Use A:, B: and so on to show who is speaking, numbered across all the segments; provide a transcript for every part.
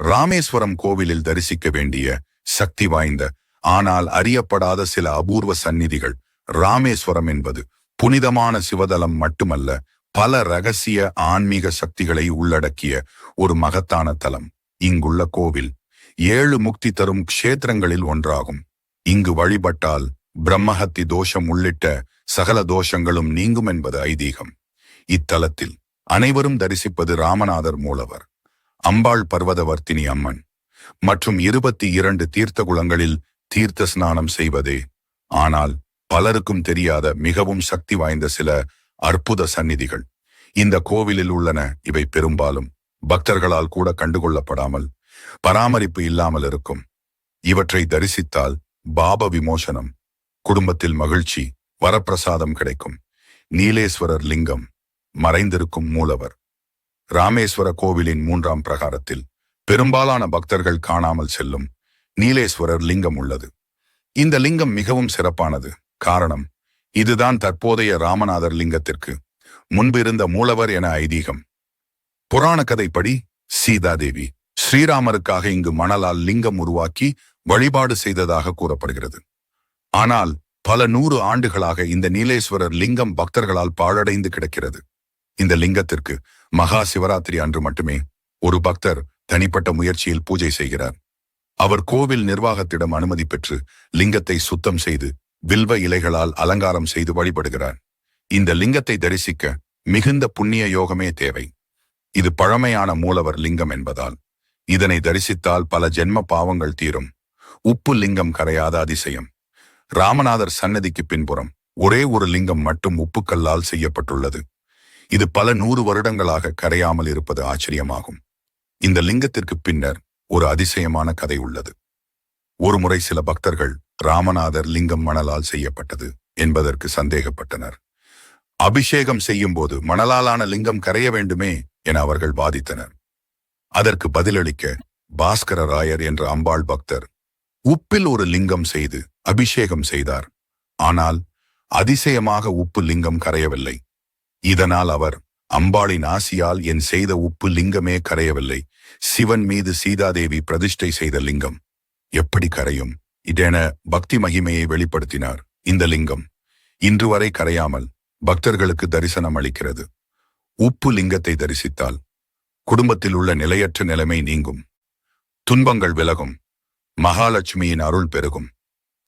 A: ராமேஸ்வரம் கோவிலில் தரிசிக்க வேண்டிய சக்தி வாய்ந்த ஆனால் அறியப்படாத சில அபூர்வ சந்நிதிகள் ராமேஸ்வரம் என்பது. புனிதமான சிவதலம் மட்டுமல்ல பல ரகசிய ஆன்மீக சக்திகளை உள்ளடக்கிய ஒரு மகத்தான தலம். இங்குள்ள கோவில் ஏழு முக்தி தரும் க்ஷேத்திரங்களில் ஒன்றாகும். இங்கு வழிபட்டால் பிரம்மஹத்தி தோஷம் உள்ளிட்ட சகல தோஷங்களும் நீங்கும் என்பது ஐதீகம். இத்தலத்தில் அனைவரும் தரிசிப்பது ராமநாதர் மூலவர். அம்பாள் பர்வதவர்த்தினி அம்மன் மற்றும் இருபத்தி இரண்டு தீர்த்த குளங்களில் தீர்த்த ஸ்நானம் செய்வதே. ஆனால் பலருக்கும் தெரியாத மிகவும் சக்தி வாய்ந்த சில அற்புத சந்நிதிகள் இந்த கோவிலில் உள்ளன. இவை பெரும்பாலும் பக்தர்களால் கூட கண்டுகொள்ளப்படாமல் பராமரிப்பு இல்லாமல் இருக்கும். இவற்றை தரிசித்தால் பாப விமோசனம் குடும்பத்தில் மகிழ்ச்சி வரப்பிரசாதம் கிடைக்கும். நீலேஸ்வரர் லிங்கம் மறைந்திருக்கும் மூலவர். ராமேஸ்வர கோவிலின் மூன்றாம் பிரகாரத்தில் பெரும்பாலான பக்தர்கள் காணாமல் செல்லும் நீலேஸ்வரர் லிங்கம் உள்ளது. இந்த லிங்கம் மிகவும் சிறப்பானது. காரணம் இதுதான் தற்போதைய ராமநாதர் லிங்கத்திற்கு முன்பிருந்த மூலவர் என ஐதீகம். புராண கதைப்படி சீதாதேவி ஸ்ரீராமருக்காக இங்கு மணலால் லிங்கம் உருவாக்கி வழிபாடு செய்ததாக கூறப்படுகிறது. ஆனால் பல நூறு ஆண்டுகளாக இந்த நீலேஸ்வரர் லிங்கம் பக்தர்களால் பாழடைந்து கிடக்கிறது. இந்த லிங்கத்திற்கு மகா சிவராத்திரி அன்று மட்டுமே ஒரு பக்தர் தனிப்பட்ட முயற்சியில் பூஜை செய்கிறார். அவர் கோவில் நிர்வாகத்திடம் அனுமதி பெற்று லிங்கத்தை சுத்தம் செய்து வில்வ இலைகளால் அலங்காரம் செய்து வழிபடுகிறார். இந்த லிங்கத்தை தரிசிக்க மிகுந்த புண்ணிய யோகமே தேவை. இது பழமையான மூலவர் லிங்கம் என்பதால் இதனை தரிசித்தால் பல ஜென்ம பாவங்கள் தீரும். உப்பு லிங்கம் கரையாத அதிசயம். ராமநாதர் சன்னதிக்கு பின்புறம் ஒரே ஒரு லிங்கம் மட்டும் உப்புக்கல்லால் செய்யப்பட்டுள்ளது. இது பல நூறு வருடங்களாக கரையாமல் இருப்பது ஆச்சரியமாகும். இந்த லிங்கத்திற்கு பின்னர் ஒரு அதிசயமான கதை உள்ளது. ஒருமுறை சில பக்தர்கள் ராமநாதர் லிங்கம் மணலால் செய்யப்பட்டது என்பதற்கு சந்தேகப்பட்டனர். அபிஷேகம் செய்யும் போது மணலாலான லிங்கம் கரைய வேண்டுமே என அவர்கள் வாதித்தனர். அதற்கு பதிலளிக்க பாஸ்கர ராயர் என்ற அம்பாள் பக்தர் உப்பில் ஒரு லிங்கம் செய்து அபிஷேகம் செய்தார். ஆனால் அதிசயமாக உப்பு லிங்கம் கரையவில்லை. இதனால் அவர் அம்பாளின் ஆசியால் என் செய்த உப்பு லிங்கமே கரையவில்லை. சிவன் மீது சீதாதேவி பிரதிஷ்டை செய்த லிங்கம். எப்படி கரையும்? இதென பக்தி மகிமையை வெளிப்படுத்தினார் இந்த லிங்கம். இன்று வரை கரையாமல் பக்தர்களுக்கு தரிசனம் அளிக்கிறது. உப்பு லிங்கத்தை தரிசித்தால் குடும்பத்தில் உள்ள நிலையற்ற நிலைமை நீங்கும். துன்பங்கள் விலகும். மகாலட்சுமியின் அருள் பெருகும்.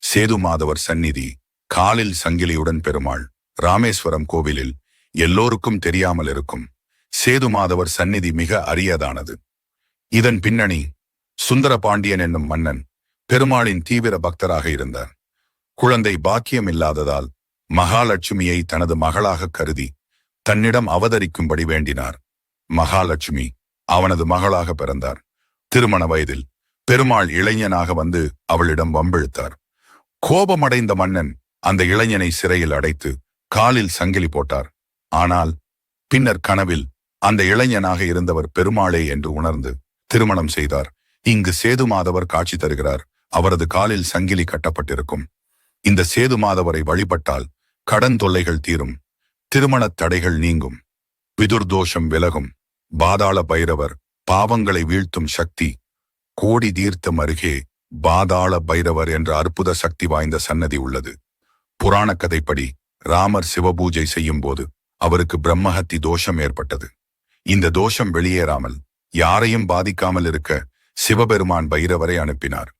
A: சேது மாதவர் சந்நிதி காலில் சங்கிலியுடன் பெருமாள் ராமேஸ்வரம் கோவிலில் எல்லோருக்கும் தெரியாமல் இருக்கும். சேது மாதவர் சந்நிதி மிக அரியதானது. இதன் பின்னணி சுந்தர பாண்டியன் என்னும் மன்னன் பெருமாளின் தீவிர பக்தராக இருந்தார். குழந்தை பாக்கியம் இல்லாததால் மகாலட்சுமியை தனது மகளாக கருதி தன்னிடம் அவதரிக்கும்படி வேண்டினார். மகாலட்சுமி அவனது மகளாக பிறந்தார். திருமண வயதில் பெருமாள் இளைஞனாக வந்து அவளிடம் வம்பிழுத்தார். கோபமடைந்த மன்னன் அந்த இளைஞனை சிறையில் அடைத்து காலில் சங்கிலி போட்டார். ஆனால் பின்னர் கனவில் அந்த இளைஞனாக இருந்தவர் பெருமாளே என்று உணர்ந்து திருமணம் செய்தார். இங்கு சேது மாதவர் காட்சி தருகிறார். அவரது காலில் சங்கிலி கட்டப்பட்டிருக்கும். இந்த சேது மாதவரை வழிபட்டால் கடன் தொல்லைகள் தீரும். திருமணத் தடைகள் நீங்கும். விதுர்தோஷம் விலகும். பாதாள பைரவர் பாவங்களை வீழ்த்தும் சக்தி கோடி தீர்த்தம் அருகே பாதாள பைரவர் என்ற அற்புத சக்தி வாய்ந்த சன்னதி உள்ளது. புராண கதைப்படி ராமர் சிவபூஜை செய்யும் போது அவருக்கு பிரம்மஹத்தி தோஷம் ஏற்பட்டது. இந்த தோஷம் வெளியேறாமல் யாரையும் பாதிக்காமல் இருக்க சிவபெருமான் பைரவரை அனுப்பினார்.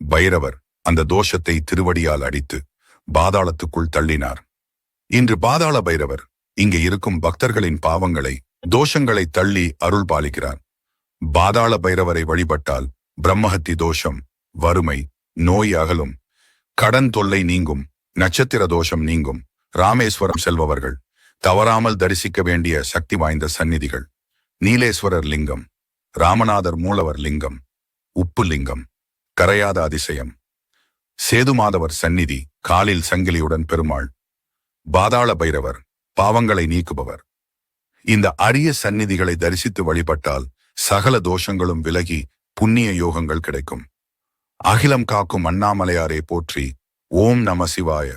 A: பைரவர் அந்த தோஷத்தை திருவடியால் அடித்து பாதாளத்துக்குள் தள்ளினார். இன்று பாதாள பைரவர் இங்கு இருக்கும் பக்தர்களின் பாவங்களை தோஷங்களை தள்ளி அருள் பாலிக்கிறார். பாதாள பைரவரை வழிபட்டால் பிரம்மஹத்தி தோஷம் வறுமை நோய் அகலும் கடன் தொல்லை நீங்கும் நட்சத்திர தோஷம் நீங்கும் ராமேஸ்வரம் செல்பவர்கள். தவறாமல் தரிசிக்க வேண்டிய சக்தி வாய்ந்த சந்நிதிகள். நீலேஸ்வரர் லிங்கம் ராமநாதர் மூலவர் லிங்கம் உப்பு லிங்கம் கரையாத அதிசயம். சேதுமாதவர் சந்நிதி காலில் சங்கிலியுடன் பெருமாள். பாதாள பைரவர் பாவங்களை நீக்குபவர். இந்த அரிய சந்நிதிகளை தரிசித்து வழிபட்டால் சகல தோஷங்களும் விலகி புண்ணிய யோகங்கள் கிடைக்கும். அகிலம் காக்கும் அண்ணாமலையாரே போற்றி ஓம் நம சிவாய.